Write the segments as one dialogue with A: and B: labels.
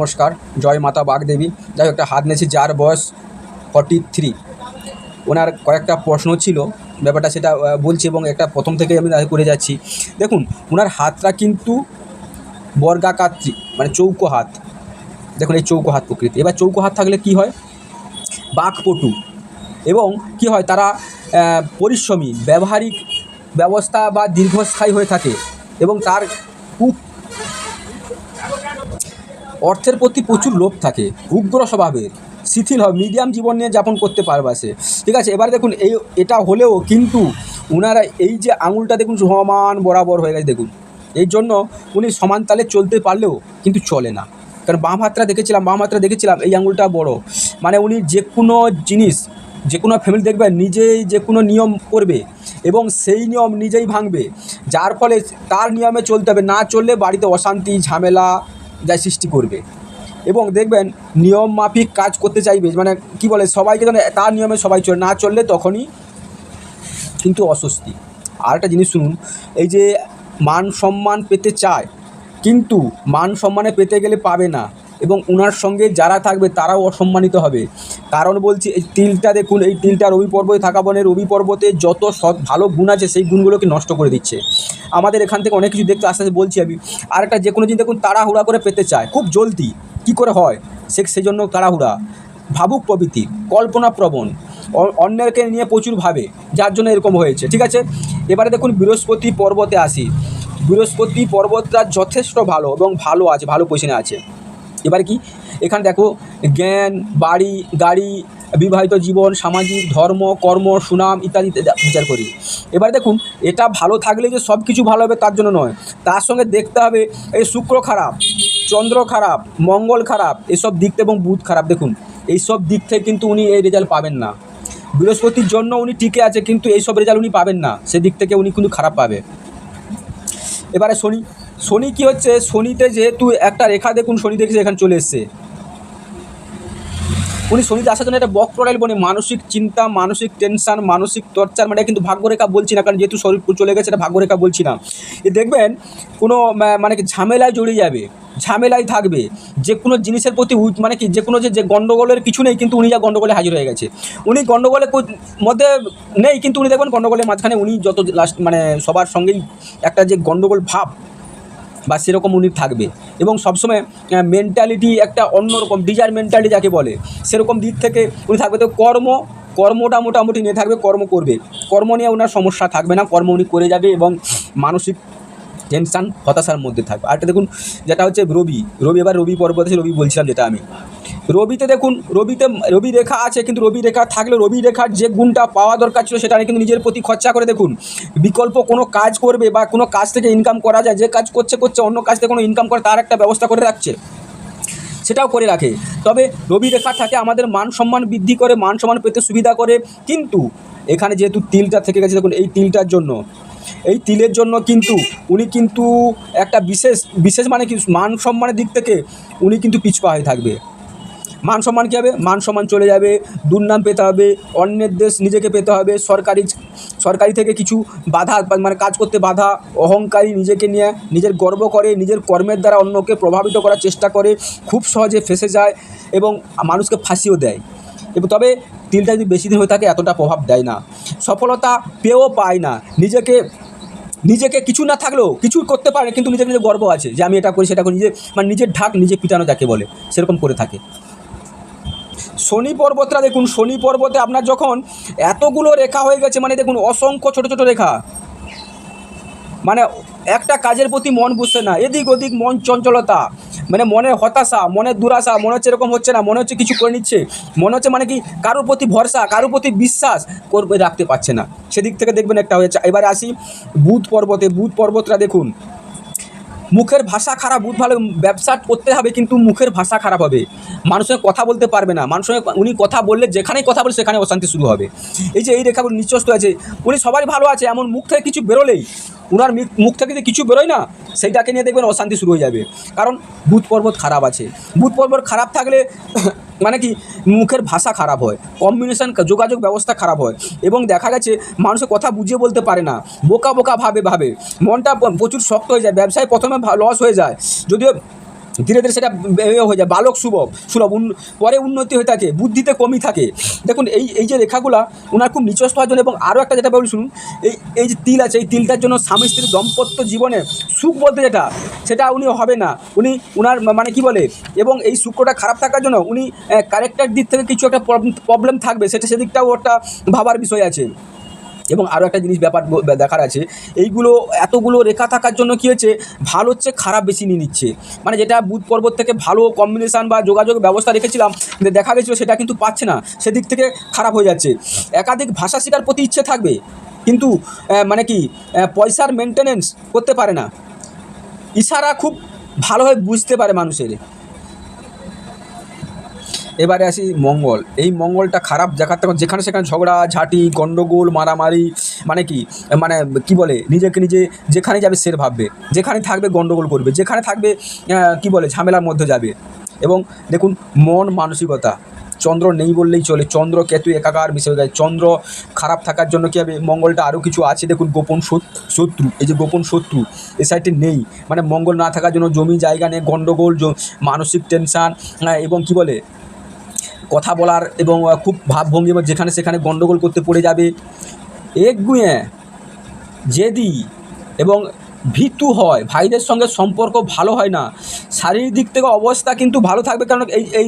A: নমস্কার, জয় মাতা বাগদেবী। যাই একটা হাত নিয়েছি, যার বয়স ফর্টি থ্রি ওনার কয়েকটা প্রশ্ন ছিল, ব্যাপারটা সেটা বলছি এবং একটা প্রথম থেকে আমি করে যাচ্ছি। দেখুন, ওনার হাতটা কিন্তু বর্গাকাত্রি মানে চৌকো হাত। দেখুন, এই চৌকো হাত প্রকৃতি এবার চৌকো হাত থাকলে কি হয়? বাঘপটু। এবং কি হয়? তারা পরিশ্রমী, ব্যবহারিক ব্যবস্থা বা দীর্ঘস্থায়ী হয়ে থাকে এবং তার খুব অর্থের প্রতি প্রচুর লোভ থাকে উগ্র স্বভাবের। শিথিল হয়, মিডিয়াম জীবন নিয়ে যাপন করতে পারবে সে। ঠিক আছে, এবার দেখুন, এই, এটা হলেও কিন্তু ওনারা এই যে আঙুলটা দেখুন, সমান বরাবর হয়ে গেছে, দেখুন। এই জন্য উনি সমান তালে চলতে পারলেও কিন্তু চলে না। কারণ বাম হাতটা দেখেছিলাম, বাম হাতটা দেখেছিলাম, এই আঙুলটা বড়। মানে উনি যে কোনো জিনিস, যে কোনো ফ্যামিলি দেখবেন নিজেই যে কোনো নিয়ম করবে এবং সেই নিয়ম নিজেই ভাঙবে। যার ফলে তার নিয়মে চলতে হবে, না চললে বাড়িতে অশান্তি, ঝামেলা যা সৃষ্টি করবে। এবং দেখবেন, নিয়ম মাফিক কাজ করতে চাইবে মানে কি বলে, সবাইকে যেন তার নিয়মে সবাই চলে, না চললে তখনই কিন্তু অস্বস্তি। আর একটা জিনিস শুনুন, এই যে মান সম্মান পেতে চায়, কিন্তু মান সম্মানে পেতে গেলে পাবে না, এবং ওনার সঙ্গে যারা থাকবে তারাও অসম্মানিত হবে। কারণ বলছি, এই তিলটা দেখুন, এই তিলটা রবি পর্বতে থাকা বনে রবি পর্বতে যত সৎ, ভালো গুণ আছে, সেই গুণগুলোকে নষ্ট করে দিচ্ছে। আমাদের এখান থেকে অনেক কিছু দেখতে আস্তে আস্তে বলছি আমি আর একটা যে কোনো জিনিস দেখুন, তাড়াহুড়া করে পেতে চায়, খুব জলদি, কী করে হয়? সে সেই জন্য তাড়াহুড়া, ভাবুক প্রবৃত্তি কল্পনাপ্রবণ অ- অন্যকে নিয়ে প্রচুর ভাবে, যার জন্য এরকম হয়েছে, ঠিক আছে? এবারে দেখুন, বৃহস্পতি পর্বতে আসি, বৃহস্পতি পর্বতটা যথেষ্ট ভালো এবং ভালো আছে, ভালো পজিশনে আছে। এবার কি? এখানে দেখো, জ্ঞান, বাড়ি, গাড়ি, বিবাহিত জীবন, সামাজিক, ধর্ম, কর্ম, সুনাম ইত্যাদি বিচার করি। এবার দেখুন, এটা ভালো থাকলে যে সব কিছু ভালো হবে তার জন্য নয়। তার সঙ্গে দেখতে হবে, এই শুক্র খারাপ, চন্দ্র খারাপ, মঙ্গল খারাপ, এসব দিক এবং বুধ খারাপ। দেখুন, এইসব দিক থেকে কিন্তু উনি এই রেজাল্ট পাবেন না। বৃহস্পতির জন্য উনি টিকে আছে, কিন্তু এইসব রেজাল্ট উনি পাবেন না। সেদিক থেকে উনি কিন্তু খারাপ পাবে। এবারে শনি শনি কি হচ্ছে? শনিতে যেহেতু একটা রেখা দেখুন, শনি দেখছে এখানে চলে এসছে। উনি শনিতে আসার জন্য একটা বক্ররাইল বনে মানসিক চিন্তা, মানসিক টেনশন, মানসিক টর্চার মানে কিন্তু ভাগ্যরেখা বলছি না, কারণ যেহেতু শরীর চলে গেছে, এটা ভাগ্যরেখা বলছি না। এ দেখবেন, কোনো মানে কি ঝামেলায় জড়িয়ে যাবে, ঝামেলায় থাকবে, যে কোনো জিনিসের প্রতি মানে কি, যে কোনো যে যে গণ্ডগোলের কিছু নেই, কিন্তু উনি যা গণ্ডগোলে হাজির হয়ে গেছে। উনি গণ্ডগোলের মধ্যে নেই, কিন্তু উনি দেখবেন গণ্ডগোলের মাঝখানে উনি যত লাস্ট মানে সবার সঙ্গেই একটা যে গণ্ডগোল ভাব বা সেরকম উনি থাকবে। এবং সবসময় মেন্টালিটি একটা অন্যরকম ডিজার মেন্টালিটি যাকে বলে, সেরকম দিক থেকে উনি থাকবে। তো কর্ম, কর্মটা মোটামুটি নিয়ে থাকবে, কর্ম করবে। কর্ম নিয়ে ওনার সমস্যা থাকবে না, কর্ম উনি করে যাবে এবং মানসিক টেনশান হতাশার মধ্যে থাকবে। আরেকটা দেখুন যেটা হচ্ছে রবি রবি এবার রবি পর্বতে আছে, রবি বলছিলাম যেটা আমি। রবিতে দেখুন রবিতে রবি রেখা আছে কিন্তু রবি রেখা থাকলে রবি রেখার যে গুণটা পাওয়া দরকার ছিল সেটা কিন্তু নিজের প্রতি খরচা করে দেখুন বিকল্প কোনো কাজ করবে বা কোনো কাজ থেকে ইনকাম করা যায় যে কাজ করছে করছে অন্য কাজ থেকে কোনো ইনকাম করে তার একটা ব্যবস্থা করে রাখছে। সেটাও করে রাখে। তবে রবি রেখা থাকে আমাদের মান সম্মান বৃদ্ধি করে মান সম্মান পেতে সুবিধা করে কিন্তু এখানে যেহেতু তিলটা থেকে গেছে, দেখুন, এই তিলটার জন্য। এই তিলের জন্য কিন্তু উনি কিন্তু একটা বিশেষ বিশেষ মানে কি, মান সম্মানের দিক থেকে উনি কিন্তু পিছপা হয়ে থাকবে। মান সম্মান কী হবে? মান সম্মান চলে যাবে, দুর্নাম পেতে হবে, অন্যের দেশ নিজেকে পেতে হবে, সরকারি সরকারি থেকে কিছু বাধা মানে কাজ করতে বাধা, অহংকারী নিজেকে নিয়ে, নিজের গর্ব করে, নিজের কর্মের দ্বারা অন্যকে প্রভাবিত করার চেষ্টা করে, খুব সহজে ফেসে যায় এবং মানুষকে ফাঁসিও দেয়। এবং তবে তিলটা যদি বেশি দিন হয়ে থাকে, এতটা প্রভাব দেয় না। সফলতা পেয়েও পায় না। নিজেকে নিজেকে কিছু না থাকলেও কিছু করতে পারে, কিন্তু নিজের নিজের গর্ব আছে যে আমি এটা করি, সেটা করি। নিজে মানে নিজের ঢাক নিজে পিটানো যাকে বলে, সেরকম করে থাকে। শনি পর্বতটা দেখুন, শনি পর্বতে আপনার যখন এতগুলো রেখা হয়ে গেছে মানে দেখুন, অসংখ্য ছোট ছোট রেখা। মানে একটা কাজের প্রতি মন বুঝছে না। এদিক ওদিক মন চঞ্চলতা। মানে মনের হতাশা মনের দুরাশা, মনে হচ্ছে এরকম হচ্ছে না, মনে হচ্ছে কিছু করে নিচ্ছে। মনে হচ্ছে মানে কি কারোর প্রতি ভরসা, কারোর প্রতি বিশ্বাস করবে, রাখতে পারছে না। সেদিক থেকে দেখবেন একটা হয়েছে। এবারে আসি বুধ পর্বতে, বুধ পর্বতটা দেখুন। মুখের ভাষা খারাপ, বুধ ভালো, ব্যবসা করতে হবে কিন্তু মুখের ভাষা খারাপ হবে। মানুষের কথা বলতে পারবে না। মানুষের উনি কথা বললে, যেখানেই কথা বলে সেখানে অশান্তি শুরু হবে। এই যে এই রেখাগুলো নিচস্ত আছে, উনি সবাই ভালো আছে, এমন মুখ থেকে কিছু বেরোলেই উনার মুখ থেকে যে কিছু বেরোয় না, সেইটাকে নিয়ে দেখবেন অশান্তি শুরু হয়ে যাবে। কারণ বুধ পর্বত খারাপ আছে। বুধ পর্বত খারাপ থাকলে মানে কি, মুখের ভাষা খারাপ হয় কম্বিনেশন যোগাযোগ ব্যবস্থা খারাপ হয়। এবং দেখা গেছে মানুষের কথা বুঝিয়ে বলতে পারে না, বোকা বোকা ভাবে ভাবে। মনটা প্রচুর শক্ত হয়ে যায়, ব্যবসায় প্রথমে লস হয়ে যায়। যদিও ধীরে ধীরে সেটা হয়ে যায়। বালক সুলভ সুলভ। পরে উন্নতি হয়ে থাকে, বুদ্ধিতে কমই থাকে। দেখুন, এই এই যে রেখাগুলা ওনার খুব নিচস্থ হওয়ার জন্য এবং আরও একটা যেটা বলি শুনুন, এই এই যে তিল আছে, এই তিলটার জন্য স্বামী স্ত্রীর দম্পত্য জীবনে সুখ বলতে যেটা, সেটা উনি হবে না। উনি, উনার মানে কি বলে? এবং এই শুক্রটা খারাপ থাকার জন্য উনি ক্যারেক্টার দিক থেকে কিছু একটা প্রবলেম থাকবে। সেটা, সেদিকটাও একটা ভাবার বিষয় আছে। এবং আরও একটা জিনিস ব্যাপার দেখার আছে, এইগুলো, এতগুলো রেখা থাকার জন্য কী হচ্ছে ভালো হচ্ছে, খারাপ বেশি নিয়ে নিচ্ছে। মানে যেটা বুধ পর্বত থেকে ভালো কম্বিনেশান বা যোগাযোগ ব্যবস্থা রেখেছিলাম দেখা গেছিল সেটা কিন্তু পাচ্ছে না, সেদিক থেকে খারাপ হয়ে যাচ্ছে। একাধিক ভাষা শেখার প্রতি ইচ্ছে থাকবে, কিন্তু মানে কি পয়সার মেনটেনেন্স করতে পারে না। ইশারা খুব ভালোভাবে বুঝতে পারে মানুষের। এবারে আসি মঙ্গল। এই মঙ্গলটা খারাপ দেখাতে যেখানে সেখানে ঝগড়া, ঝাঁটি গণ্ডগোল মারামারি মানে কি মানে কি বলে, নিজেকে নিজে যেখানে যাবে সের ভাববে। যেখানে থাকবে গণ্ডগোল করবে। যেখানে থাকবে কি বলে, ঝামেলার মধ্যে যাবে। এবং দেখুন, মন মানসিকতা। চন্দ্র নেই বললেই চলে। চন্দ্র কেতু একাকার মিশে যায়। চন্দ্র খারাপ থাকার জন্য কী হবে? মঙ্গলটা আরও কিছু আছে। দেখুন, গোপন শত্রু। এই যে গোপন শত্রু এই সাইডে নেই। মানে মঙ্গল না থাকার জন্য জমি, জায়গা নিয়ে গণ্ডগোল মানসিক টেনশান এবং কি বলে কথা বলার এবং খুব ভাবভঙ্গি এবং যেখানে সেখানে গণ্ডগোল করতে পড়ে যাবে। একগুঁয়ে জেদি এবং ভীতু হয়, ভাইদের সঙ্গে সম্পর্ক ভালো হয় না। শারীরিক দিক থেকে অবস্থা কিন্তু ভালো থাকবে, কারণ এই এই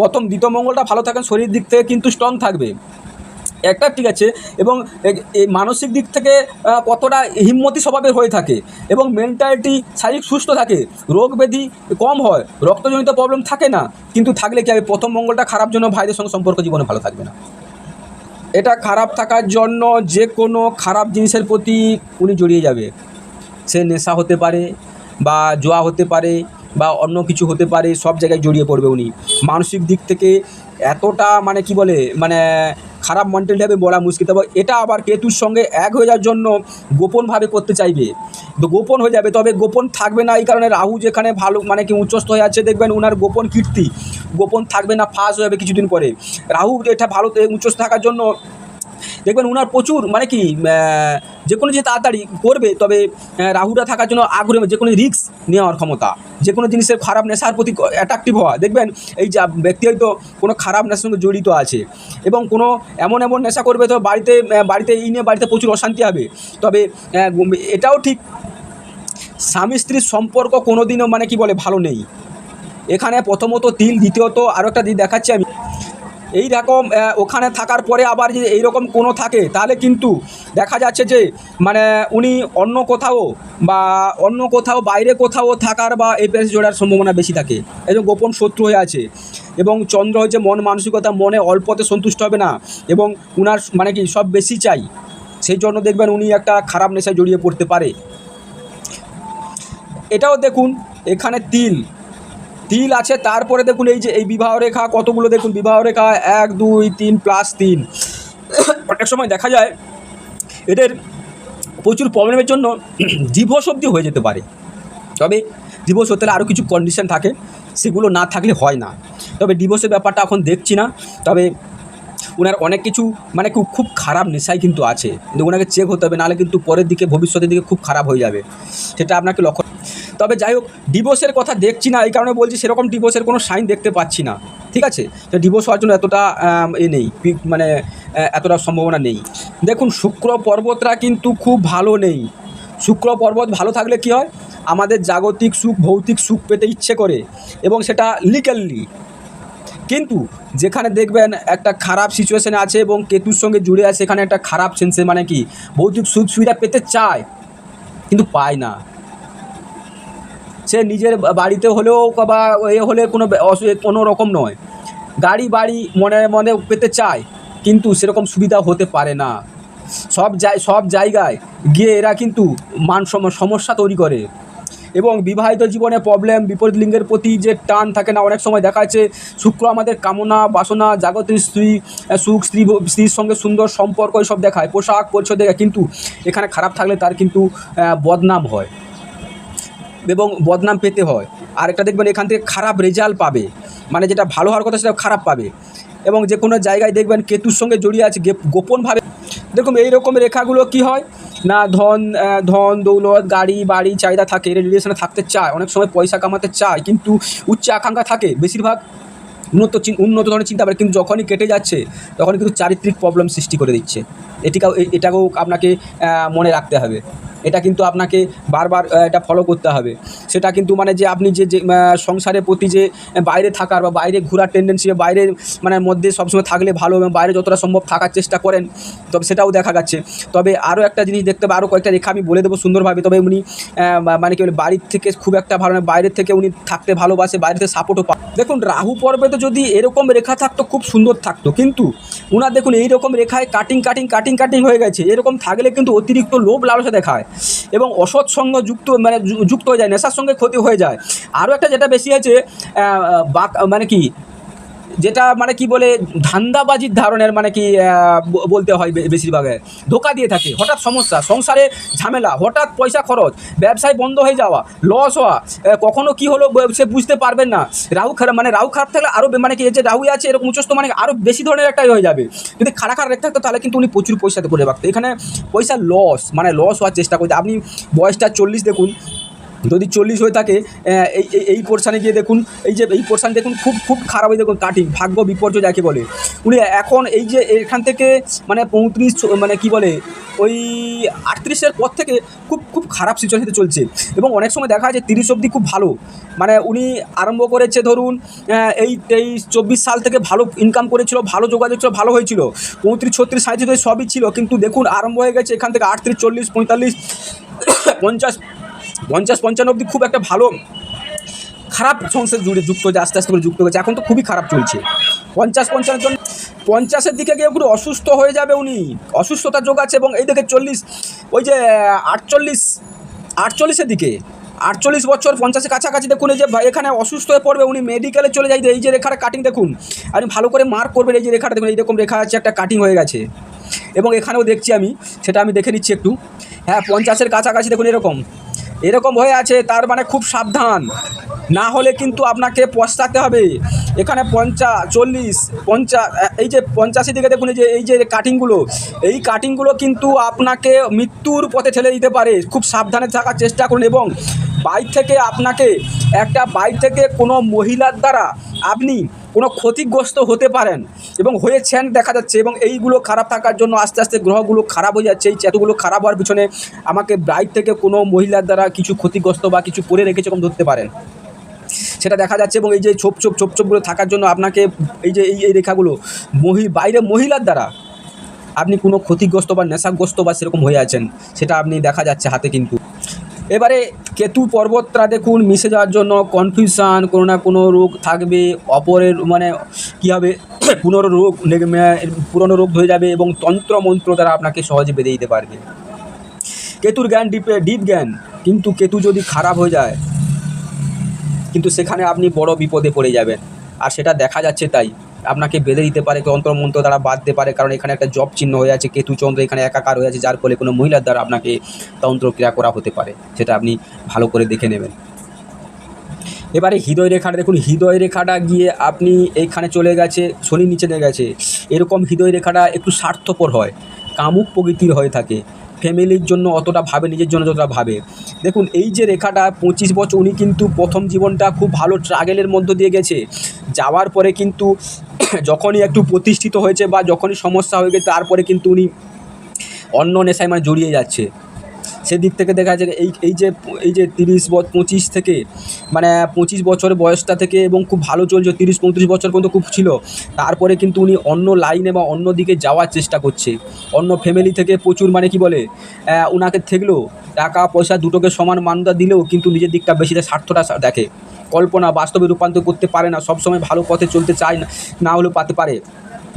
A: প্রথম দ্বিতীয় মঙ্গলটা ভালো থাকেন শরীর দিক থেকে কিন্তু স্ট্রং থাকবে। একটা ঠিক আছে, এবং এই মানসিক দিক থেকে কতটা হিম্মতি স্বভাবের হয়ে থাকে, এবং মেন্টালিটি শারীরিক সুস্থ থাকে, রোগ ব্যাধি কম হয়, রক্তজনিত প্রবলেম থাকে না, কিন্তু থাকলে কি হবে প্রথম মঙ্গলটা খারাপ জন্য ভাইদের সঙ্গে সম্পর্ক জীবনে ভালো থাকবে না? এটা খারাপ থাকার জন্য যে কোনো খারাপ জিনিসের প্রতি উনি জড়িয়ে যাবে। সে নেশা হতে পারে, বা জোয়া হতে পারে, বা অন্য কিছু হতে পারে, সব জায়গায় জড়িয়ে পড়বে উনি। মানসিক দিক থেকে এতটা মানে কি বলে মানে খারাপ মন্টেল হবে, বলা মুশকিল। তবে এটা আবার কেতুর সঙ্গে এক হয়ে যাওয়ার জন্য গোপনভাবে করতে চাইবে। তো গোপন হয়ে যাবে, তবে গোপন থাকবে না এই কারণে রাহু যেখানে ভালো মানে কি উচ্চস্থ হয়ে আছে, দেখবেন ওনার গোপন কীর্তি, গোপন থাকবে না, ফাঁস হয়ে যাবে কিছুদিন পরে। রাহু এটা ভালো, উচ্চস্থ থাকার জন্য দেখবেন ওনার প্রচুর মানে কি যে কোনো যে তাড়াতাড়ি করবে, তবে রাহুটা থাকার জন্য আগ্রহ যে কোনো রিস্ক নেওয়ার ক্ষমতা যে কোনো জিনিসের খারাপ নেশার প্রতি অ্যাট্রাকটিভ হওয়া, দেখবেন এই যা ব্যক্তি হয়তো কোনো খারাপ নেশার সঙ্গে জড়িত আছে, এবং কোনো এমন এমন নেশা করবে তো বাড়িতে বাড়িতে এই নিয়ে বাড়িতে প্রচুর অশান্তি হবে, তবে এটাও ঠিক, স্বামী স্ত্রীর সম্পর্ক কোনোদিনও মানে কি বলে ভালো নেই, এখানে প্রথমত তিল দ্বিতীয়ত আরও একটা দিক দেখাচ্ছি আমি এই রকম ওখানে থাকার পরে আবার যদি এইরকম কোনো থাকে, তাহলে কিন্তু দেখা যাচ্ছে যে মানে উনি অন্য কোথাও বা অন্য কোথাও বাইরে কোথাও থাকার বা এই পেশ জোড়ার সম্ভাবনা বেশি থাকে। এই গোপন শত্রু হয়ে আছে এবং চন্দ্র হচ্ছে মন মানসিকতা, মনে অল্পতে সন্তুষ্ট হবে না এবং উনার মানে কি, সব বেশি চাই। সেই জন্য দেখবেন উনি একটা খারাপ নেশায় জড়িয়ে পড়তে পারে। এটাও দেখুন, এখানে তিল তিল আছে, তারপরে দেখুন এই যে, এই বিবাহ রেখা, কতগুলো দেখুন, বিবাহ রেখা, এক, দুই, তিন প্লাস তিন। অনেক সময় দেখা যায়, এদের প্রচুর প্রবলেমের জন্য ডিভোর্স অবধি হয়ে যেতে পারে। তবে ডিভোর্স হতে আরও কিছু কন্ডিশন থাকে, সেগুলো না থাকলে হয় না। তবে ডিভোর্সের ব্যাপারটা এখন দেখছি না। তবে ওনার অনেক কিছু মানে খুব খুব খারাপ নেশাই কিন্তু আছে। কিন্তু ওনাকে চেক হতে হবে, নাহলে কিন্তু পরের দিকে, ভবিষ্যতের দিকে খুব খারাপ হয়ে যাবে। সেটা আপনাকে লক্ষ্য তবে যাই হোক ডিভোর্সের কথা দেখছি না, এই কারণে বলছি সেরকম ডিভোর্সের কোনো সাইন দেখতে পাচ্ছি না। ঠিক আছে? তো ডিভোর্স হওয়ার জন্য এতটা এ নেই মানে এতটা সম্ভাবনা নেই। দেখুন, শুক্র পর্বতরা কিন্তু খুব ভালো নেই। শুক্র পর্বত ভালো থাকলে কি হয়? আমাদের জাগতিক সুখ, ভৌতিক সুখ পেতে ইচ্ছে করে এবং সেটা লিগালি কিন্তু যেখানে দেখবেন একটা খারাপ সিচুয়েশনে আছে এবং কেতুর সঙ্গে জুড়ে আছে, সেখানে একটা খারাপ সেন্সে মানে কি? ভৌতিক সুখ সুবিধা পেতে চায়, কিন্তু পায় না। সে নিজের বাড়িতে হলেও বা এ হলে কোনো কোনো রকম নয়। গাড়ি বাড়ি মনে মনে পেতে চায়, কিন্তু সেরকম সুবিধা হতে পারে না। সব জায়, সব জায়গায় গিয়ে এরা কিন্তু মান সম- সমস্যা তৈরি করে। এবং বিবাহিত জীবনে প্রবলেম বিপরীত লিঙ্গের প্রতি যে টান থাকে না, অনেক সময় দেখা যাচ্ছে শুক্র আমাদের কামনা, বাসনা, জাগতিক স্ত্রী সুখ, স্ত্রী, স্ত্রীর সঙ্গে সুন্দর সম্পর্ক এসব দেখায়, পোশাক, পরিচ্ছদ দেখায়, কিন্তু এখানে খারাপ থাকলে তার কিন্তু বদনাম হয়। এবং বদনাম পেতে হয়। আর একটা দেখবেন এখান থেকে খারাপ রেজাল্ট পাবে। মানে যেটা ভালো হওয়ার কথা সেটা খারাপ পাবে। এবং যে কোনো জায়গায় দেখবেন কেতুর সঙ্গে জড়িয়ে আছে গোপনভাবে। দেখুন, এই রকম রেখাগুলো কি হয়? না, ধন ধন, দৌলত, গাড়ি, বাড়ি, চাহিদা থাকে রিলেশনে থাকতে চায়, অনেক সময় পয়সা কামাতে চায়, কিন্তু উচ্চ আকাঙ্ক্ষা থাকে। বেশিরভাগ উন্নত উন্নত ধরনের চিন্তা করে কিন্তু যখনই কেটে যাচ্ছে তখন কিন্তু চারিত্রিক প্রবলেম সৃষ্টি করে দিচ্ছে। এটিকেও এটাকেও আপনাকে মনে রাখতে হবে। এটা কিন্তু আপনাকে বারবার এটা ফলো করতে হবে। সেটা কিন্তু মানে যে আপনি যে সংসারের প্রতি যে বাইরে থাকার বা বাইরে ঘোরার টেন্ডেন্সি বাইরে মানে মধ্যে সবসময় থাকলে ভালো এবং বাইরে যতটা সম্ভব থাকার চেষ্টা করেন, তবে সেটাও দেখা যাচ্ছে। তবে আরও একটা জিনিস দেখতে হবে, আরও কয়েকটা রেখা আমি বলে দেবো সুন্দরভাবে। তবে উনি মানে কি বলে, বাড়ির থেকে খুব একটা ভালো না বাইরের থেকে উনি থাকতে ভালোবাসে, বাইরে থেকে সাপোর্টও পায় দেখুন, রাহু পর্বে তো যদি এরকম রেখা থাকতো, খুব সুন্দর থাকতো। কিন্তু উনার দেখুন, এইরকম রেখায় কাটিং কাটিং কাটিং কাটিং হয়ে গেছে। এরকম থাকলে কিন্তু অতিরিক্ত লোভ লালসা দেখায় এবং অসৎ সঙ্গ যুক্ত মানে যুক্ত হয়ে যায়, নেশার সঙ্গে ক্ষতি হয়ে যায়। আরও একটা যেটা বেশি আছে মানে কি যেটা মানে কি বলে, ধান্দাবাজির ধারণের মানে কি বলতে হয় বেশিরভাগে। ধোকা দিয়ে থাকে। হঠাৎ সমস্যা, সংসারে ঝামেলা, হঠাৎ পয়সা খরচ, ব্যবসায় বন্ধ হয়ে যাওয়া লস হওয়া কখনো কি হলো সে বুঝতে পারবেন না। রাহু খারাপ মানে রাহু খারাপ থাকলে আরও মানে কি যে রাহু আছে, এরকম উচ্চস্ত মানে আরও বেশি ধরনের একটাই হয়ে যাবে। যদি খারাপ খারাপ থাকতো, তাহলে কিন্তু উনি প্রচুর পয়সাতে করে রাখতো এখানে পয়সা লস মানে লস হওয়ার চেষ্টা করতে আপনি বয়সটা চল্লিশ দেখুন যদি চল্লিশ হয়ে থাকে এই, এই- পোর্শানে গিয়ে দেখুন, এই যে, এই পোর্শান দেখুন, খুব খুব খারাপ হয়ে দেখুন কাটিং ভাগ্য বিপর্যয় যাকে বলে। উনি এখন এই যে, এখান থেকে মানে পঁয়ত্রিশ মানে কি বলে, ওই আটত্রিশের পর থেকে খুব খুব খারাপ সিচুয়েশনে চলছে। এবং অনেক সময় দেখা যায় তিরিশ অবধি খুব ভালো। মানে উনি আরম্ভ করেছে ধরুন এই তেইশ চব্বিশ সাল থেকে ভালো ইনকাম করেছিল, ভালো যোগাযোগ ছিল, ভালো হয়েছিল। পঁয়ত্রিশ, ছত্রিশ সাঁত্রিশ সবই ছিল। কিন্তু দেখুন, আরম্ভ হয়ে গেছে এখান থেকে আটত্রিশ, চল্লিশ, পঁয়তাল্লিশ, পঞ্চাশ পঞ্চাশ পঞ্চান্ন অব্দি খুব একটা ভালো খারাপ সংসার জুড়ে যুক্ত হয়েছে, আস্তে আস্তে করে যুক্ত হয়েছে। এখন তো খুবই খারাপ চলছে। পঞ্চাশ পঞ্চান্ন জন পঞ্চাশের দিকে গিয়ে পুরো অসুস্থ হয়ে যাবে উনি। অসুস্থতা যোগ আছে এবং এই দিকে চল্লিশ, ওই যে আটচল্লিশ, আটচল্লিশের দিকে। আটচল্লিশ বছর পঞ্চাশের কাছাকাছি দেখুন, এই যে এখানে অসুস্থ হয়ে পড়বে উনি। মেডিকেলে চলে যাই, এই যে রেখাটা কাটিং দেখুন। আপনি ভালো করে মার্ক করবেন, এই যে রেখাটা দেখুন, এইরকম রেখা আছে, একটা কাটিং হয়ে গেছে। এবং এখানেও দেখছি আমি, সেটা আমি দেখে নিচ্ছি একটু। হ্যাঁ পঞ্চাশের কাছাকাছি দেখুন, এরকম। এরকম হয়ে আছে, তার মানে খুব সাবধান। না হলে কিন্তু আপনাকে পস্তাতে হবে। এখানে পঞ্চা, চল্লিশ, পঞ্চা, এই যে পঞ্চাশি দিকে দেখুন যে, এই যে কাটিংগুলো এই কাটিংগুলো কিন্তু আপনাকে মৃত্যুর পথে ঠেলে দিতে পারে। খুব সাবধানে থাকার চেষ্টা করুন এবং বাইক থেকে আপনাকে, একটা বাইক থেকে কোনো মহিলার দ্বারা আপনি কোনো ক্ষতিগ্রস্ত হতে পারেন এবং হয়েছেন দেখা যাচ্ছে এবং এইগুলো খারাপ থাকার জন্য আস্তে আস্তে গ্রহগুলো খারাপ হয়ে যাচ্ছে, এই এতগুলো খারাপ হওয়ার পিছনে আমাকে বাইক থেকে কোনো মহিলার দ্বারা কিছু ক্ষতিগ্রস্ত বা কিছু পরে রেখেছে এরকম ধরতে পারেন। সেটা দেখা যাচ্ছে এবং এই যে ছোপ ছোপ ছোপ, ছোপগুলো থাকার জন্য আপনাকে এই যে, এই এই রেখাগুলো মহি, বাইরে মহিলার দ্বারা আপনি কোনো ক্ষতিগ্রস্ত বা নেশাগ্রস্ত বা সেরকম হয়ে আছেন, সেটা আপনি দেখা যাচ্ছে হাতে কিন্তু। এবারে কেতু পর্বতটা দেখুন, মিশে যাওয়ার জন্য কনফিউশন কোনো না কোনো রোগ থাকবে, অপরের মানে কী হবে পুনর রোগ পুরনো রোগ হয়ে যাবে এবং তন্ত্র মন্ত্র দ্বারা আপনাকে সহজে বেঁধে দিতে পারবে। কেতুর জ্ঞান ডিপে ডিপ জ্ঞান, কিন্তু কেতু যদি খারাপ হয়ে যায়, কিন্তু সেখানে আপনি বড় বিপদে পড়ে যাবেন, আর সেটা দেখা যাচ্ছে তাই। আপনাকে বেঁধে দিতে পারে তন্ত্রমন্ত্র দ্বারা বাঁধতে পারে, কারণ এখানে একটা জব চিহ্ন হয়ে আছে কেতুচন্দ্র এখানে একাকার হয়ে আছে, যার ফলে কোনো মহিলার দ্বারা আপনাকে তন্ত্রক্রিয়া করা হতে পারে, সেটা আপনি ভালো করে দেখে নেবেন। এবারে হৃদয় রেখাটা দেখুন, হৃদয় রেখাটা গিয়ে আপনি এইখানে চলে গেছে, শনি নিচে নিয়ে গেছে, এরকম হৃদয় রেখাটা একটু স্বার্থপর হয়, কামুক প্রকৃতির হয়ে থাকে ফ্যামিলির জন্য অতটা ভাবে, নিজের জন্য যতটা ভাবে। দেখুন, এই যে রেখাটা পঁচিশ বছর, উনি কিন্তু প্রথম জীবনটা খুব ভালো ট্রাগেলের মধ্য দিয়ে গেছে। যাওয়ার পরে কিন্তু যখনই একটু প্রতিষ্ঠিত হয়েছে বা যখনই সমস্যা হয়ে গেছে, তারপরে কিন্তু উনি অন্য নেশায় মানে জড়িয়ে যাচ্ছে। সেদিক থেকে দেখা যাচ্ছে এই এই যে এই যে তিরিশ পঁচিশ থেকে মানে পঁচিশ বছরের বয়সটা থেকে এবং খুব ভালো চলছে, তিরিশ, পঁয়ত্রিশ বছর পর্যন্ত খুব ছিল, তারপরে কিন্তু উনি অন্য লাইনে বা অন্য দিকে যাওয়ার চেষ্টা করছে। অন্য ফ্যামিলি থেকে প্রচুর মানে কি বলে ওনাকে থাকলেও টাকা, পয়সা দুটোকে সমান মান্যতা দিলেও কিন্তু নিজের দিকটা বেশি স্বার্থটা দেখে। কল্পনা, বাস্তবে রূপান্তর করতে পারে না, সবসময় ভালো পথে চলতে চায় না না হলেও পাতে পারে।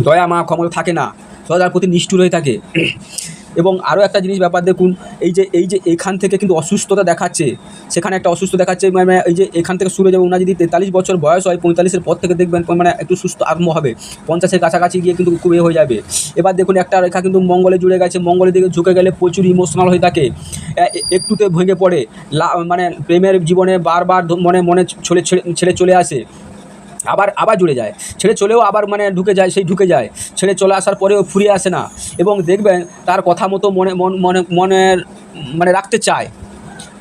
A: দয়া, মা ক্ষমতা থাকে না। সদার প্রতি নিষ্ঠুর হয়ে থাকে। এবং আরও একটা জিনিস ব্যাপার দেখুন, এই যে এই যে এখান থেকে কিন্তু অসুস্থতা দেখাচ্ছে, সেখানে একটা অসুস্থ দেখাচ্ছে মানে এই যে এখান থেকে শুরু যাবে, ওনার যদি তেতাল্লিশ বছর বয়স হয়, পঁয়তাল্লিশের পর থেকে দেখবেন মানে একটু সুস্থ আরম্ভ হবে, পঞ্চাশের কাছাকাছি গিয়ে কিন্তু খুব এ হয়ে যাবে। এবার দেখুন, একটা রেখা কিন্তু মঙ্গলে জুড়ে গেছে, মঙ্গলের দিকে ঝুঁকে গেলে প্রচুর ইমোশনাল হয়ে থাকে একটুতে ভেঙে পড়ে মানে প্রেমের জীবনে বারবার মনে মনে ছেড়ে ছেড়ে চলে আসে আবার আবার জুড়ে যায়। ছেড়ে চলেও আবার মানে ঢুকে যায়, সেই ঢুকে যায়। ছেড়ে চলে আসার পরেও ফুরিয়ে আসে না। এবং দেখবেন তার কথা মতো মনে, মন, মনে মনের মানে রাখতে চায়।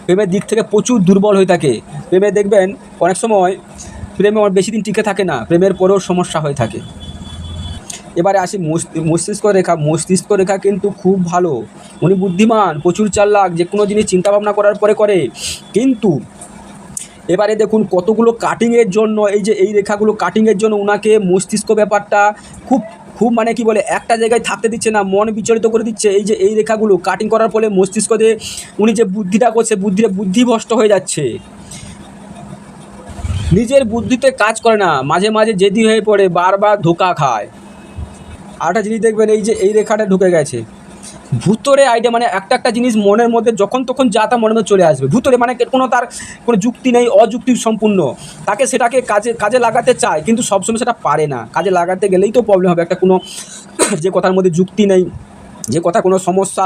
A: প্রেমের দিক থেকে প্রচুর দুর্বল হয়ে থাকে। প্রেমে দেখবেন অনেক সময় প্রেমে বেশি দিন টিকে থাকে না। প্রেমের পরেও সমস্যা হয়ে থাকে। এবারে আসি মস্তি- মস্তিষ্ক রেখা। মস্তিষ্ক রেখা কিন্তু খুব ভালো। উনি বুদ্ধিমান, প্রচুর চালাক, যে কোনো জিনিস চিন্তা ভাবনা করার পরে করে। কিন্তু এবারে দেখুন কতগুলো কাটিংয়ের জন্য, এই যে এই রেখাগুলো কাটিংয়ের জন্য ওনাকে মস্তিষ্ক ব্যাপারটা খুব খুব মানে কি বলে, একটা জায়গায় থাকতে দিচ্ছে না, মন বিচলিত করে দিচ্ছে। এই যে এই রেখাগুলো কাটিং করার ফলে মস্তিষ্ক দিয়ে উনি যে বুদ্ধিটা করছে, বুদ্ধিটা বুদ্ধিভ্রষ্ট হয়ে যাচ্ছে। নিজের বুদ্ধিতে কাজ করে না, মাঝে মাঝে জেদি হয়ে পড়ে, বারবার ধোকা খায়। আরেকটা জিনিস দেখবেন, এই যে এই রেখাটা ঢুকে গেছে। ভূতরে আইডিয়া মানে একটা একটা জিনিস মনের মধ্যে যখন তখন যা তা মনের মধ্যে চলে আসবে। ভূতরে মানে কোনো তার কোনো যুক্তি নেই, অযুক্তি সম্পূর্ণ। তাকে সেটাকে কাজে কাজে লাগাতে চায়, কিন্তু সবসময় সেটা পারে না। কাজে লাগাতে গেলেই তো প্রবলেম হবে। একটা কোনো যে কথার মধ্যে যুক্তি নেই। যে কথা কোনো সমস্যা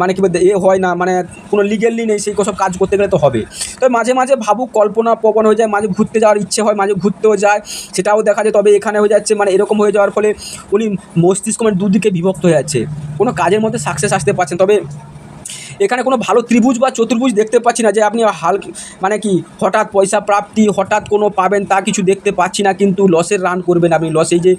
A: মানে কী এ হয় না মানে কোনো লিগেলি নেই, সেই সব কাজ করতে গেলে তো হবে। তো মাঝে মাঝে ভাবুক, কল্পনা প্রবণ হয়ে যায়, মাঝে ঘুরতে যাওয়ার ইচ্ছে হয়, মাঝে ঘুরতেও যায়, সেটাও দেখা যায়, তবে এখানে হয়ে যাচ্ছে মানে এরকম হয়ে যাওয়ার ফলে উনি মস্তিষ্ক মানে দুদিকে বিভক্ত হয়ে যাচ্ছে। কোনো কাজের মধ্যে সাকসেস আসতে পারছেন, তবে এখানে কোনো ভালো ত্রিভুজ বা চতুর্ভুজ দেখতে পাচ্ছি না যে আপনি হাল মানে কি, হঠাৎ পয়সা প্রাপ্তি, হঠাৎ কোনো পাবেন তা কিছু দেখতে পাচ্ছি না, কিন্তু লসের রান করবেন আপনি। লসে যে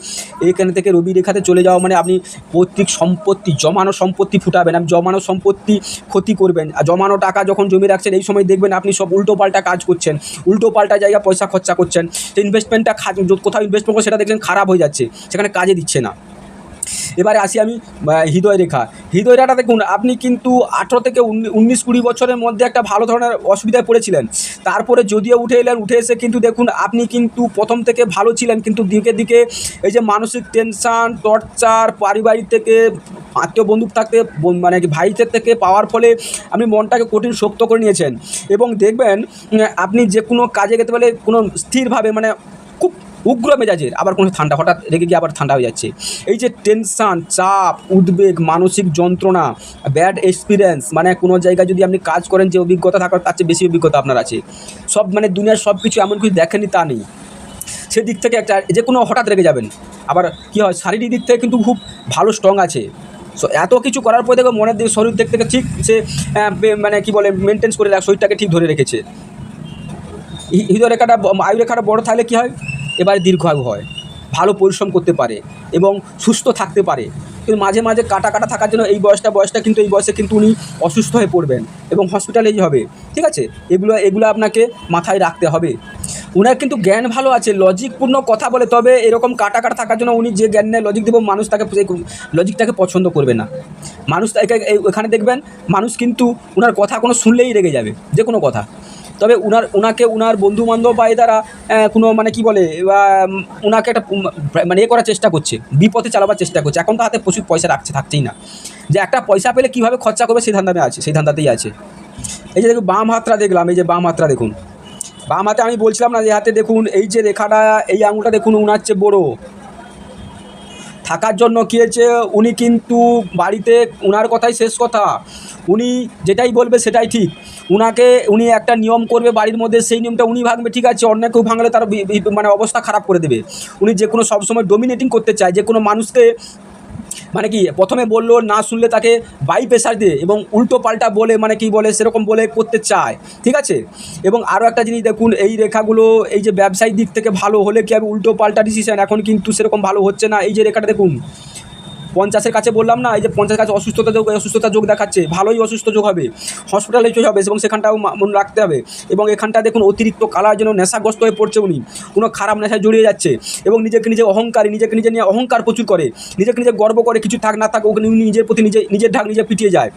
A: এখানে থেকে রবি রেখাতে চলে যাওয়া মানে আপনি পৈতৃক সম্পত্তি, জমানো সম্পত্তি ফুটাবেন। আপনি জমানো সম্পত্তি ক্ষতি করবেন। আর জমানো টাকা যখন জমি রাখছেন, এই সময় দেখবেন আপনি সব উল্টো পাল্টা কাজ করছেন। উল্টো পাল্টা জায়গা পয়সা খরচা করছেন। সেই ইনভেস্টমেন্টটা কোথাও ইনভেস্টমেন্ট সেটা দেখছেন খারাপ হয়ে যাচ্ছে। সেখানে কাজে দিচ্ছে না। এবারে আসি আমি হৃদয় রেখা। হৃদয় রেখাটা দেখুন, আপনি কিন্তু আঠেরো থেকে উনিশ কুড়ি বছরের মধ্যে একটা ভালো ধরনের অসুবিধায় পড়েছিলেন। তারপরে যদিও উঠে এলেন, উঠে এসে কিন্তু দেখুন, আপনি কিন্তু প্রথম থেকে ভালো ছিলেন, কিন্তু দিকে দিকে এই যে মানসিক টেনশান টর্চার পারিবারিক থেকে, আত্মীয় বন্ধু থাকতে মানে ভাইদের থেকে পাওয়ার ফলে আপনি মনটাকে কঠিন শক্ত করে নিয়েছেন। এবং দেখবেন আপনি যে কোনো কাজে গেতে পারলে কোনো স্থিরভাবে মানে খুব উগ্র মেজাজের, আবার কোনো ঠান্ডা, হঠাৎ রেগে গিয়ে আবার ঠান্ডা হয়ে যাচ্ছে। এই যে টেনশান চাপ, উদ্বেগ, মানসিক যন্ত্রণা ব্যাড এক্সপিরিয়েন্স মানে কোনো জায়গায় যদি আপনি কাজ করেন যে অভিজ্ঞতা থাকার, তার চেয়ে বেশি অভিজ্ঞতা আপনার আছে। সব মানে দুনিয়ার সব কিছু এমন কিছু দেখেনি তা নেই। সেদিক থেকে একটা, যে কোনো হঠাৎ রেগে যাবেন। আবার কী হয়, শারীরিক দিক থেকে কিন্তু খুব ভালো স্ট্রং আছে। সো এত কিছু করার পরে দেখবে মনের দিক, শরীর দিক থেকে ঠিক সে মানে কি বলে মেনটেন্স করে রাখ- শরীরটাকে ঠিক ধরে রেখেছে। হৃদয় রেখাটা আয়ু রেখাটা বড় থাকলে কী হয়? এবারে দীর্ঘায়ু হয়। ভালো পরিশ্রম করতে পারে এবং সুস্থ থাকতে পারে। কিন্তু মাঝে মাঝে কাটা কাটা থাকার জন্য এই বয়সটা বয়সটা কিন্তু, এই বয়সে কিন্তু উনি অসুস্থ হয়ে পড়বেন এবং হসপিটালেই হবে। ঠিক আছে? এগুলো এগুলো আপনাকে মাথায় রাখতে হবে। উনার কিন্তু জ্ঞান ভালো আছে লজিকপূর্ণ কথা বলে, তবে এরকম কাটা কাটা থাকার জন্য উনি যে জ্ঞান নেয় লজিক দেবো, মানুষ তাকে লজিকটাকে পছন্দ করবে না। মানুষ এখানে দেখবেন, মানুষ কিন্তু উনার কথা কোনো শুনলেই রেগে যাবে যে কোনো কথা। তবে উনার ওনাকে উনার বন্ধু বান্ধব বা দ্বারা কোনো মানে কি বলে ওনাকে একটা মানে এ করার চেষ্টা করছে, বিপথে চালাবার চেষ্টা করছে। এখন তো হাতে প্রচুর পয়সা রাখছে, থাকছেই না। যে একটা পয়সা পেলে কীভাবে খরচা করবে সেই ধান্দাতে আছে সেই ধান্দাতেই আছে। এই যে দেখুন, বাম হাতটা দেখলাম, এই যে বাম হাতটা দেখুন। বাম হাতে আমি বলছিলাম না যে হাতে দেখুন, এই যে রেখাটা, এই আঙুলটা দেখুন, উনার চেয়ে বড়ো। থাকার জন্য কী হয়েছে? উনি কিন্তু বাড়িতে ওনার কথাই শেষ কথা। উনি যেটাই বলবে সেটাই ঠিক। উনাকে, উনি একটা নিয়ম করবে বাড়ির মধ্যে, সেই নিয়মটা উনি ভাঙবে, ঠিক আছে? অন্য কেউ ভাঙলে তার মানে অবস্থা খারাপ করে দেবে। উনি যে কোনো সবসময় ডোমিনেটিং করতে চায় যে কোনো মানুষকে মানে কি, প্রথমে বলল না শুনলে তাকে বাই প্রেশার দিয়ে এবং উল্টো পাল্টা বলে মানে কি বলে, সেরকম বলে করতে চায়, ঠিক আছে? এবং আরও একটা জিনিস দেখুন, এই রেখাগুলো, এই যে ব্যবসায়িক দিক থেকে ভালো হলে কি হবে উল্টো পাল্টা ডিসিশন এখন কিন্তু সেরকম ভালো হচ্ছে না। এই যে রেখাটা দেখুন পঞ্চাশের কাছে বললাম না, এই যে পঞ্চাশের কাছে অসুস্থতা যোগ অসুস্থতা যোগ দেখাচ্ছে, ভালোই অসুস্থ যোগ হবে। হসপিটালে চলে হবে এবং সেখানটাও মনে রাখতে হবে। এবং এখানটা দেখুন, অতিরিক্ত কালার জন্য নেশাগ্রস্ত হয়ে পড়ছে উনি। কোনো খারাপ নেশায় জড়িয়ে যাচ্ছে। এবং নিজেকে নিজে অহংকারী, নিজেকে নিজে নিয়ে অহংকার প্রচুর করে। নিজেকে নিজে গর্ব করে কিছু থাক, না থাক, ওখানে নিজের প্রতি নিজে, নিজের ঢাক নিজে পিটিয়ে যায়।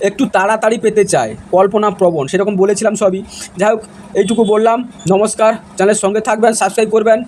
A: একটু তাড়াতাড়ি পেতে চায়, কল্পনা প্রবণ, সেরকম বলেছিলাম সবই। যাই হোক, এইটুকু বললাম। নমস্কার, চ্যানেলের সঙ্গে থাকবেন, সাবস্ক্রাইব করবেন।